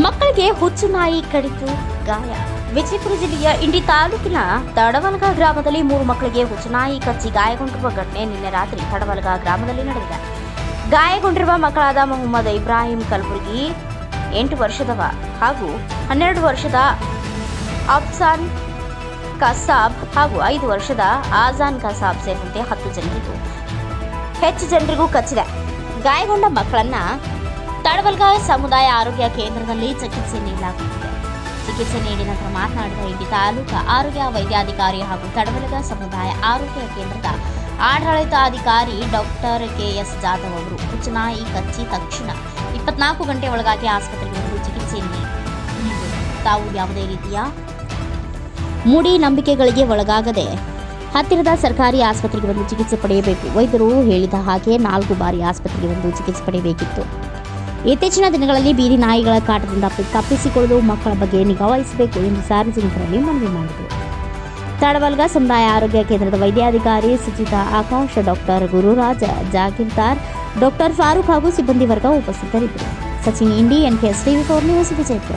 ಮಕ್ಕಳಿಗೆ ಹುಚ್ಚು ನಾಯಿ ಕಡಿತು ಗಾಯ. ವಿಜಯಪುರ ಜಿಲ್ಲೆಯ ಇಂಡಿ ತಾಲೂಕಿನ ತಡವಲ್ಗ ಗ್ರಾಮದಲ್ಲಿ ಮೂರು ಮಕ್ಕಳಿಗೆ ಹುಚ್ಚು ನಾಯಿ ಕಚ್ಚಿ ಗಾಯಗೊಂಡಿರುವ ಘಟನೆ ನಿನ್ನೆ ರಾತ್ರಿ ತಡವಲ್ಗ ಗ್ರಾಮದಲ್ಲಿ ನಡೆದಿದೆ. ಗಾಯಗೊಂಡಿರುವ ಮಕ್ಕಳಾದ ಮೊಹಮ್ಮದ್ ಇಬ್ರಾಹಿಂ ಕಲಬುರ್ಗಿ ಎಂಟು ವರ್ಷದವ ಹಾಗೂ ಹನ್ನೆರಡು ವರ್ಷದ ಅಫ್ಸಾನ್ ಕಸಾಬ್ ಹಾಗೂ ಐದು ವರ್ಷದ ಆಜಾನ್ ಕಸಾಬ್ ಸೇರಿದಂತೆ ಹತ್ತು ಜನರಿಗೂ ಹೆಚ್ಚು ಜನರಿಗೂ ಕಚ್ಚಿದೆ. ಗಾಯಗೊಂಡ ಮಕ್ಕಳನ್ನ ತಡವಲ್ಗ ಸಮುದಾಯ ಆರೋಗ್ಯ ಕೇಂದ್ರದಲ್ಲಿ ಚಿಕಿತ್ಸೆ ನೀಡಲಾಗುತ್ತಿದೆ. ಚಿಕಿತ್ಸೆ ನೀಡಿದ ನಂತರ ಮಾತನಾಡಿದ ಇಲ್ಲಿ ತಾಲೂಕು ಆರೋಗ್ಯ ವೈದ್ಯಾಧಿಕಾರಿ ಹಾಗೂ ತಡವಲಗ ಸಮುದಾಯ ಆರೋಗ್ಯ ಕೇಂದ್ರದ ಆಡಳಿತಾಧಿಕಾರಿ ಡಾಕ್ಟರ್ ಕೆಎಸ್ ಜಾಧವ್ ಅವರು ಹುಚ್ಚುನಾಯಿ ಕಚ್ಚಿ ತಕ್ಷಣ ಇಪ್ಪತ್ನಾಲ್ಕು ಗಂಟೆ ಒಳಗಾಗಿ ಆಸ್ಪತ್ರೆಗೆ ಬಂದು ಚಿಕಿತ್ಸೆ ತಾವು ಯಾವುದೇ ರೀತಿಯ ಮೂಡಿ ನಂಬಿಕೆಗಳಿಗೆ ಒಳಗಾಗದೆ ಹತ್ತಿರದ ಸರ್ಕಾರಿ ಆಸ್ಪತ್ರೆಗೆ ಬಂದು ಚಿಕಿತ್ಸೆ ಪಡೆಯಬೇಕು. ವೈದ್ಯರು ಹೇಳಿದ ಹಾಗೆ ನಾಲ್ಕು ಬಾರಿ ಆಸ್ಪತ್ರೆಗೆ ಬಂದು ಚಿಕಿತ್ಸೆ ಪಡೆಯಬೇಕಿತ್ತು. ಇತ್ತೀಚಿನ ದಿನಗಳಲ್ಲಿ ಬೀದಿ ನಾಯಿಗಳ ಕಾಟದಿಂದ ತಪ್ಪಿ- ತಪ್ಪಿಸಿಕೊಳ್ಳಲು ಮಕ್ಕಳ ಬಗ್ಗೆ ನಿಗಾ ವಹಿಸಬೇಕು ಎಂದು ಸಾರ್ವಜನಿಕರಲ್ಲಿ ಮನವಿ ಮಾಡಿದರು. ತಡವಲ್ಗ ಸಮುದಾಯ ಆರೋಗ್ಯ ಕೇಂದ್ರದ ವೈದ್ಯಾಧಿಕಾರಿ ಸುಚಿತಾ ಆಕಾಶ ಡಾಕ್ಟರ್ ಗುರುರಾಜ ಜಾಗೀರ್ದಾರ್ ಡಾಕ್ಟರ್ ಫಾರೂಕ್ ಹಾಗೂ ಸಿಬ್ಬಂದಿ ವರ್ಗ ಉಪಸ್ಥಿತರಿದ್ದರು. Sachin, Indi, NKS, TV four news, Vijayapura.